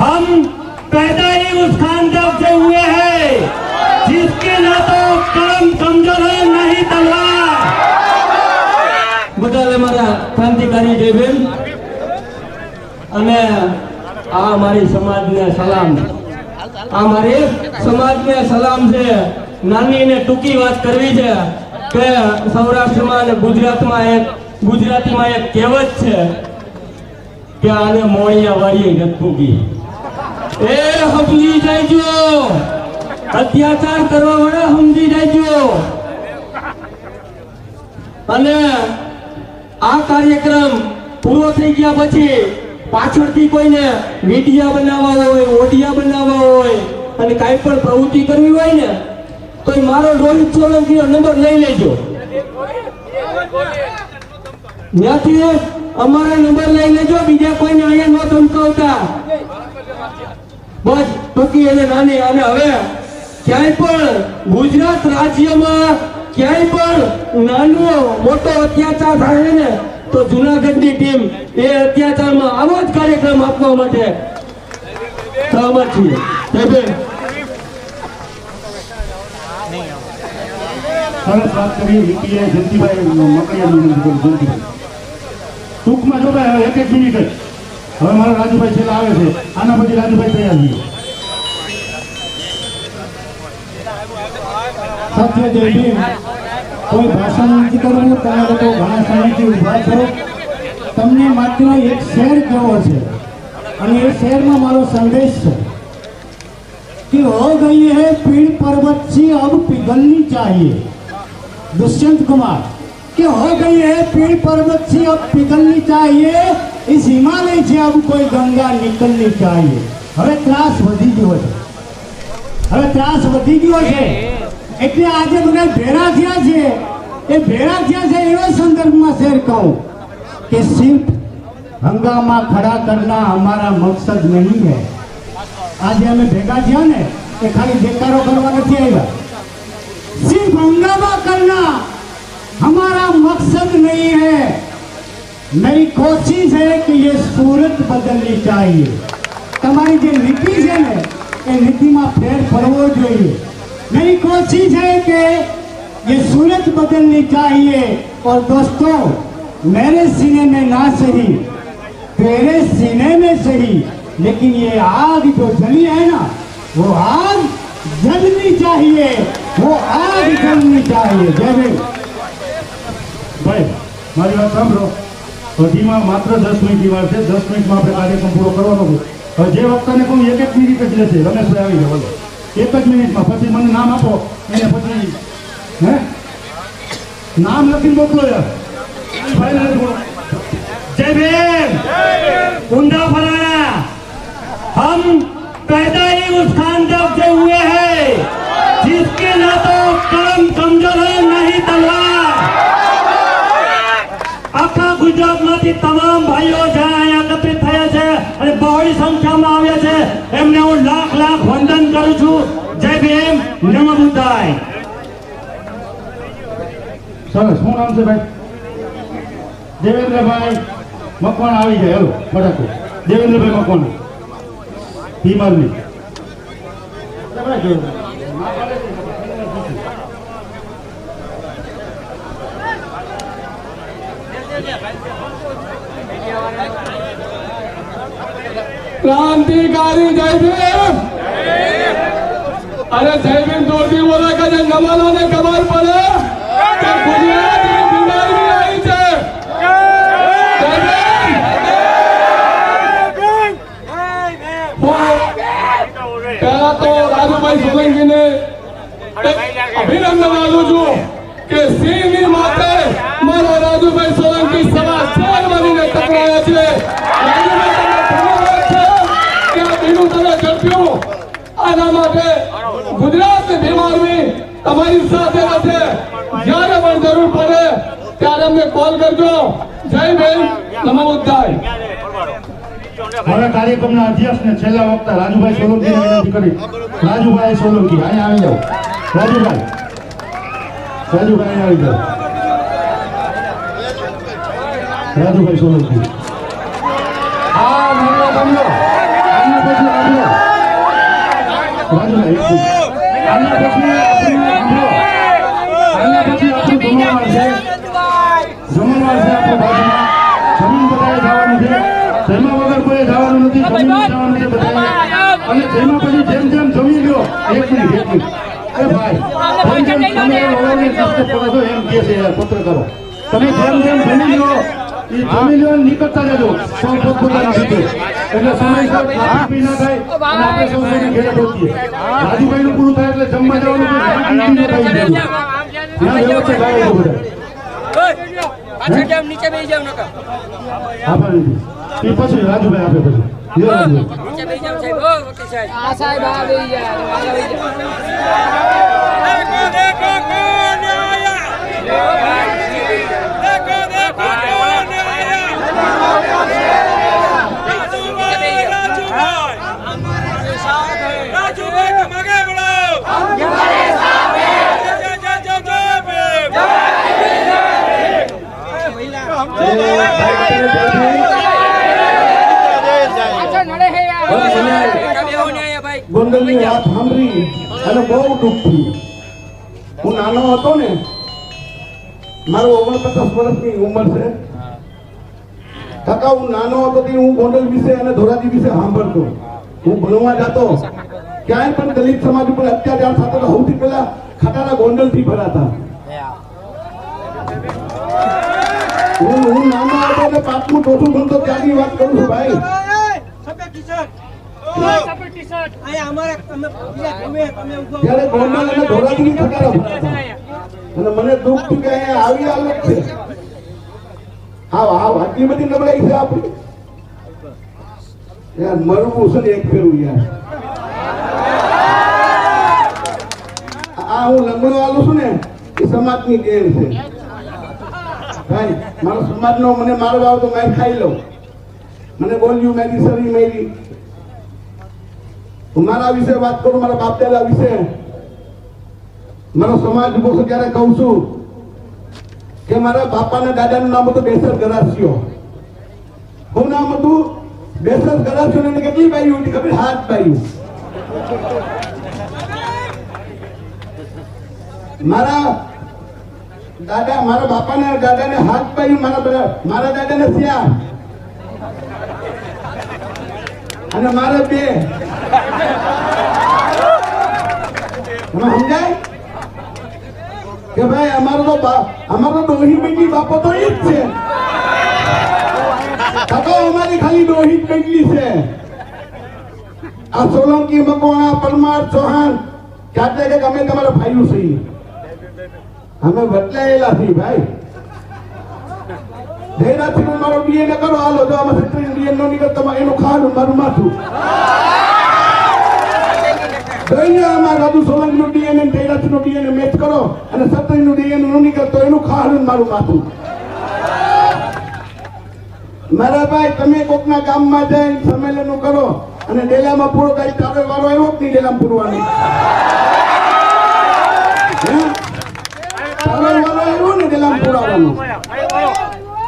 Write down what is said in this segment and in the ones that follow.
हम पैदा ही उस खानदान से हुए हैं जिसके ना तो कलम कमजोर है नहीं तलवार બધાને મારા ક્રાંતિકારી જય ભીમ અને આ મારી સમાજને સલામ આ મારી સમાજને સલામ છે નાની ને ટૂંકી વાત કરવી છે કે સૌરાષ્ટ્રમાં અને ગુજરાતમાં એક ગુજરાતીમાં એક કહેવત છે કે આને મોણિયા વાળી નથી ફૂગી એ સમજી જાયજો. અત્યાચાર કરવા વાળા સમજી જાયજો. અને આ કાર્યક્રમ પૂરો થઈ ગયા પછી પાછળથી કોઈને વિડિયા બનાવવા હોય ઓડિયા બનાવવા હોય અને કાંઈ પણ પ્રવૃત્તિ કરવી હોય ને, તો મારો રોહિત સોલંકીનો નંબર લઈ લેજો. ત્યાંથી અમારા નંબર લઈ લેજો, બીજા કોઈને અહીંયા ન ધમકાવતા. બસ, ટૂંકી અને નાની, અને હવે ક્યાંય પણ ગુજરાત રાજ્યમાં ક્યાંય પણ નાનો, મોટો અત્યાચાર થાય ને, તો જુનાગઢની ટીમ એ અત્યાચારમાં આવો જ કાર્યક્રમ આપવા માટે સહમત છીએ ટૂંકમાં જો એક એક મિનિટ હવે મારા રાજુભાઈ છેલ્લા આવે છે આના પછી રાજુભાઈ તૈયાર છીએ સત્ય જય ભીમ કોઈ ભાષણ નથી કરવું તમે લોકો ઘણા સમયથી ઉભા છો તમને માત્ર એક શેર કેવો છે અને એ શેરમાં મારો સંદેશ છે कि हो गई है पीड़ पर्वत सी अब पिघलनी चाहिए दुष्यंत कुमार कि हो गई है पीड़ पर्वत सी अब पिघलनी चाहिए इस हिमालय से अब कोई गंगा निकलनी चाहिए હવે ત્રાસ વધી ગયો છે હવે ત્રાસ વધી ગયો છે એટલે આજે બધા ભેરા થયા છે એ ભેરા થયા છે એવા સંદર્ભમાં શેર કહું કે સિર્ફ હંગામા ખડા કરના हमारा मकसद नहीं है આજે અમે ભેગા થયા ને એ ખાલી દેકારો કરવા નથી આવ્યા સિર્ફ હંગામા કરના हमारा मकसद नहीं है मेरी कोशिश है कि ये सूरत बदलनी चाहिए તમારી જે નીતિ છે ને એ નીતિમાં ફેર પડવો જોઈએ मेरी कोशिश है कि ये सूरत बदलनी चाहिए और दोस्तों मेरे सीने में ना सही तेरे सीने में सही लेकिन ये आग जो जली है ना वो आग जलनी चाहिए वो आग जलनी चाहिए जय भीम ભાઈ મારી વાત સાંભળો હજીમાં માત્ર દસ મિનિટની વાર છે દસ મિનિટમાં આપણે કાર્યક્રમ પૂરો કરવાનો છે હવે જે વક્તાને કહું એક એક મિનિટ જ રહેશે રમેશભાઈ આવી જાવ એક જ મિનિટમાં પછી મને નામ આપો એને પછી હે નામ લખીને મોકલો યાર ભાઈ નથી બોલો जय भीम कुंडा फलाना हम पैदा ही उस खानदान से हुए हैं जिसके ना तो कलम कमजोर है नहीं तलवार આખા ગુજરાતમાંથી તમામ ભાઈઓ છે અહીંયા એકત્રિત થયા છે અને બહોળી સંખ્યામાં આવ્યા છે, એમને હું લાખ લાખ વંદન કરું છું. જય ભીમ, નમ બુદ્ધાય. સર શું નામ છે ભાઈ? દેવેન્દ્રભાઈ મકવાણ આવી જાય હેલો ફટાકો દેવેન્દ્રભાઈ મકવાણા. ક્રાંતિકારી જય ભીમ! અરે જય ભીમ જોરથી બોલે કે જે નમાલાને ખબર પડે અભિનંદન આપું છું. કે સિંહની મારા રાજુભાઈ સોલંકી સવા ચાર વાગીને ટકરાયા છે. બીનું આના માટે ગુજરાત બીમારી તમારી સાથે છે જ્યારે પણ જરૂર પડે ત્યારે અમને કોલ કરજો. જય ભીમ. નમો કાર્યક્રમના અધ્યક્ષને છેલ્લા વખતે રાજુભાઈ સોલંકી રાજુભાઈ સોલંકી, અહીંયા આવી જાઓ. રાજુભાઈ. રાજુભાઈ આવી જાઓ રાજુભાઈ સોલંકી અને જેમાં પછી જેમ જેમ જમી ગયો એક મિનિટ એક મિનિટ. એ ભાઈ તમે કષ્ટ કરો છો એમ કહે છે પત્રકારો તમે જેમ જેમ જમી લ્યો એ જમી લ્યો નીકળતા જજો સૌ પોતપોતાની રીતે એટલે સમયસર ટ્રાફિક ના થાય અને આપણે સૌ સૌને ઘેરે પહોંચીએ. રાજુભાઈનું પૂરું થાય એટલે જમવા જવાનું કોઈ શાંતિથી ન થઈ જવું. ત્યાં વ્યવસ્થિત લાવો છો બધા. નીચે બેસી જાવ નકર. એ પછી રાજુભાઈ આપે પછી. સાહેબ. આ સાહેબ. આ બેસી જાય ગોંડલની વાત સાંભળી અને બહુ દુઃખ. થયું હું નાનો હતો ને મારો ઓગણપચાસ વર્ષની ઉંમર છે કાકા હું નાનો હતો હું ગોંડલ વિશે અને ધોરાજી વિશે સાંભળતો હું ભણવા જતો ક્યાંય પણ દલિત સમાજ ઉપર અત્યાચાર થતો સૌથી પહેલા ખટારા ગોંડલથી ભરાતા હું હું નાનો હતો એટલે પાંચમું ચોથું ભણતો ત્યાંની વાત કરું છું ભાઈ ત્યારે ગોંડલ અને ધોરાજી ખટારા ભરાતા અને મને દુઃખ કે અહીંયા આવી હાલત છે હા હા આટલી બધી નબળાઈ છે આપણી. યાર, મરવું છે ને એક ફેરું યાર. આ હું લંગડો આલું છું ને, એ સમાજની દેન છે. ભાઈ, મારો સમાજનો મને મારો આવ તો મેં ખાઈ લઉં. મને બોલ્યું મેરી સરી મેરી. હું મારા વિશે વાત કરું, મારા બાપ દાદા વિશે. મારો સમાજ છે ત્યારે કહું છું કે મારા બાપાના દાદાનું નામ હતું બેસર ગરાસીઓ શું નામ હતું બેસર ગરાસીઓ ને કેટલી બાયું હતી ખબર? હાથ બાયું મારા દાદા, મારા બાપાના દાદાને હાથ બાયું મારા મારા દાદાને સિયા અને મારા બે તમે સમજાય કે ભાઈ અમારો અમારો ડોહી બેટી બાપો તો ઈ જ છે. કાકા અમારી ખાલી ડોહી જ બેટલી છે. આ સોલંકી, મકવાણા, પરમાર, ચૌહાણ, જાતે કે અમે તમારા ભાઈઓ છીએ અમે બદલાયેલા છીએ ભાઈ. ધૈર્યથી મારો ડીએનએ કરો, હાલો, જો આમાં સત્રી ડીએનએ નો નીકળતા એનું ખાવાનું મારું માથું. દઈને આમાં ડીએનએ ડીએનએ મેચ કરો અને સત્રી ડીએનએ નો નીકળતો એનું ખાવાનું મારું માથું. મારા ભાઈ તમે કોકના ગામમાં જઈને સંમેલનો કરો અને ડેલામાં પૂરો થાય તારે વારો આવ્યો નહીં ડેલામાં પૂરવાનો? તારે વારો આવ્યો ને ડેલામાં પૂરાવાનો.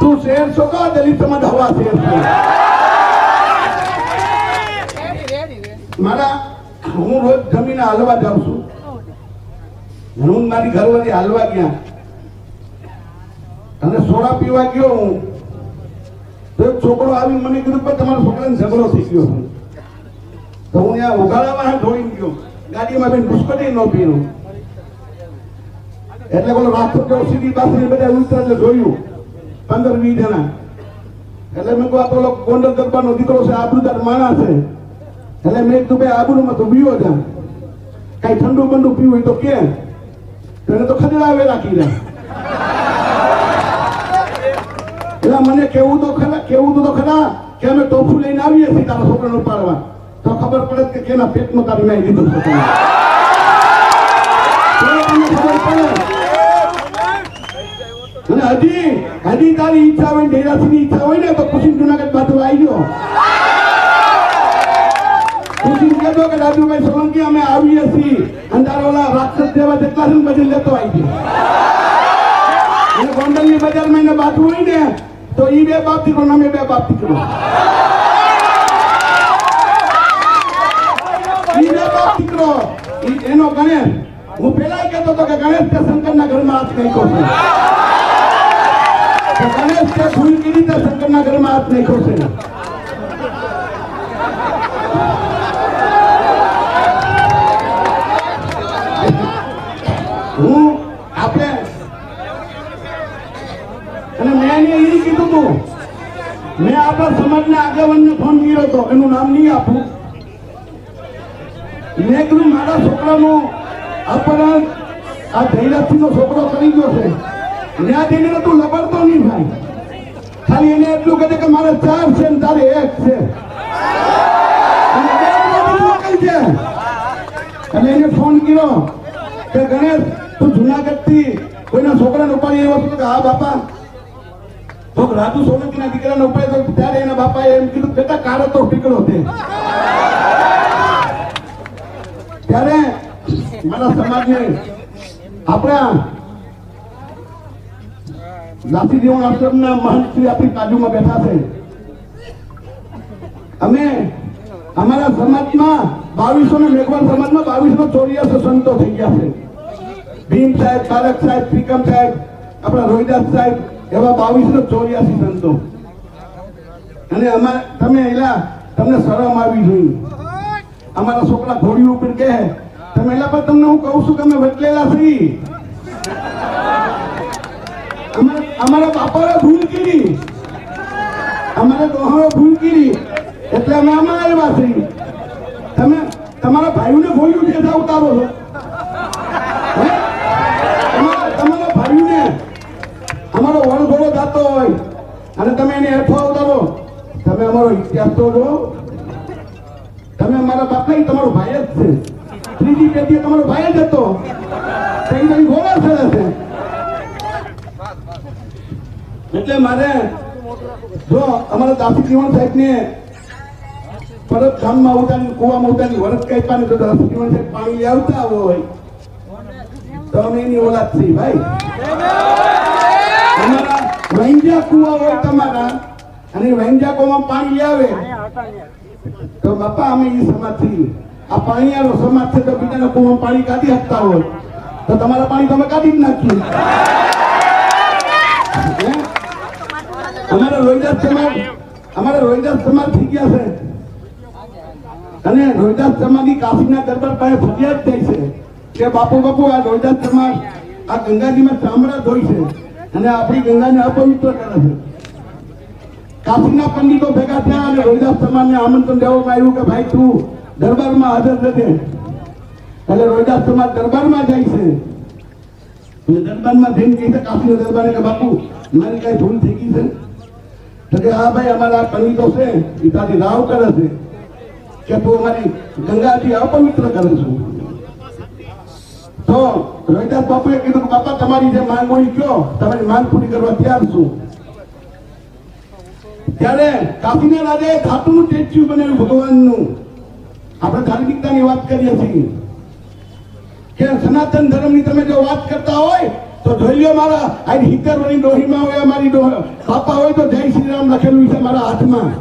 તું શેર છો કા? દલિત સમાજ હવા શેર મારા હું રોજ જમીને હાલવા જાઉં છું. હું મારી ઘરવાળી હાલવા ગયા. અને સોડા પીવા ગયો હું. તો છોકરો આવી મને કીધું કે તમારા છોકરાને ઝઘડો થઈ ગયો તો હું ત્યાં ઉઘાડામાં ધોઈ ગયો. ગાડીમાં બેન પુષ્કટી ન પીનું એટલે બોલો રાસ્તો કેવો પાસે બધા ઉતરે એટલે જોયું. પંદર વીસ જણા. એટલે મેં કહું આ તો ગોંડલ દરબારનો દીકરો છે આબરૂદાર માણસ છે. એટલે મેં કીધું ભાઈ આબરૂમાં તો પીવો ત્યાં કઈ ઠંડુ બંડુ પીવું તો કે. એને તો રાખી દે. એટલે મને કેવું તો ખરા, કેવું તો ખરા કે અમે ટોફું લઈને આવીએ છીએ તારા છોકરાને ઉપાડવા. તો ખબર પડે કે કેના પેટમાં તારી મેં પડે. અને હજી હજી તારી ઈચ્છા હોય ડેરાસીની ઈચ્છા હોય ને, તો પછી જુનાગઢ બાજુ આવી ગયો. ખુશી કહેતો કે રાજુભાઈ સોલંકી અમે આવીએ છીએ. અંધારોલા રાક્ષસ જેવા જેટલા છે ને બધી લેતો આવી અને ગોંડલની બજારમાં એને બાજુ હોય ને, તો ઈ બે બાપ દીકરો અમે બે બાપ દીકરો. એનો ગણેશ. હું પેલા કહેતો હતો કે ગણેશ તે શંકરના ઘરમાં હાથ નહીં ખોશે ગણેશ તે ભૂલ કરી તે શંકરના ઘરમાં હાથ નહીં છે. હું આપણે અને મેં એને એ કીધું હતું મેં આપણા સમાજના આગેવાનને ફોન કર્યો હતો, એનું નામ નહીં આપું. મેં કીધું, મારા છોકરાનું અપરાધ આ ધૈર્યસિંહનો છોકરો કરી ગયો છે. ત્યાં જઈને તું લબડતો નહીં ભાઈ. ખાલી એને એટલું કહે કે મારે ચાર છે ને તારે એક છે. અને એને ફોન કર્યો કે, ગણેશ તું જુનાગઢથી કોઈના છોકરાને ઉપાડી એવો કે, હા, બાપા. તો રાજુ સોલંકીના દીકરાને ઉપાડ્યો ત્યારે એના બાપાએ એમ કીધું, બેટા, કાળો તો ટીકડો છે. ત્યારે મારા સમાજને આપણા લાસી દેવણ આશ્રમના મહંત શ્રી આપણી બાજુમાં બેઠા છે. અમે અમારા સમાજમાં બાવીસો ને મેઘવાલ સમાજમાં બાવીસો ચોર્યાસી સંતો થઈ ગયા છે. ભીમ સાહેબ બાલક સાહેબ શ્રીકમ સાહેબ, આપણા રોહિદાસ સાહેબ, એવા બાવીસો ચોર્યાસી સંતો. અને અમારે તમે એલા, તમને શરમ આવી જોઈએ અમારા છોકરા ઘોડી ઉપર કહે, તમે એલા પર તમને હું કહું છું કે અમે વટલેલા છીએ. અમારા બાપાએ ભૂલ કરી. અમારા ડોહાએ ભૂલ કરી. એટલે અમે આમાં આવ્યા છીએ. તમે, તમારા ભાઈઓને ઉપર બેઠા ઉતારો છો હે? તમારા તમારા ભાઈઓને અમારો વણઘોડો હોય. અને તમે એને હેઠો ઉતારો તમે અમારો ઇતિહાસ તો તમે અમારા બાપા તમારો ભાઈ જ છે. ત્રીજી પેઢી તમારો ભાઈ જ હતો. એટલે મારે, જો અમારા દાસી જીવન સાહેબ ને પરત ગામમાં ઉતારી કુવામાં ઉતારી વરસ કઈ પાણી તો દાસી જીવન સાહેબ પાણી લઈ આવતા હોય. તો અમે એની ઓલાદ છીએ, ભાઈ. વૈંજા કુવા હોય તમારા, અને વૈંજા કુવામાં પાણી આવે. તો બાપા, અમે એ સમાજ આ આ આવો સમાજ છે તો બીજાના કુવામાં પાણી કાઢી આપતા હોય. તો તમારા પાણી તમે કાઢી જ નાખ્યું? અમારા રોહિદાસ સમાજ, અમારા રોહિદાસ સમાજ થઈ ગયા છે. અને રોહિદાસ સમાજની કાશીના દરબાર પાસે ફરિયાદ થઈ છે કે બાપુ બાપુ, આ રોહિદાસ સમાજ આ ગંગાજીમાં ચામડા ધોઈ છે. અને આપણી ગંગાને અપવિત્ર કરે છે. કાશીના પંડિતો ભેગા થયા અને રોહિદાસ સમાજને આમંત્રણ દેવામાં આવ્યું કે, ભાઈ, તું દરબારમાં હાજર થશે એટલે રોહિદાસ સમાજ દરબારમાં જાય છે. અને દરબારમાં જઈને કહી છે કાશીના દરબારે કે, બાપુ, મારી કઈ ભૂલ થઈ ગઈ છે? તો કે, હા, ભાઈ, અમારા પંડિતો છે એ રાવ કરે છે, કે તું અમારી ગંગાથી અપવિત્ર કરે છું. તો રોહિદાસ બાપુએ કીધું બાપા, તમારી જે માંગણી કયો તમારી માંગ પૂરી કરવા તૈયાર છું. ત્યારે કાશીના રાજાએ ધાતુનું સ્ટેચ્યુ બનાવ્યું ભગવાનનું. આપણે ધાર્મિકતાની વાત કરીએ છીએ. કે સનાતન ધર્મની તમે જો વાત કરતા હોય, તો ધોલ્યો મારા, આ હિતર વળી ડોહીમાં હોય મારી બાપા હોય તો જય શ્રી રામ લખેલું છે મારા હાથમાં.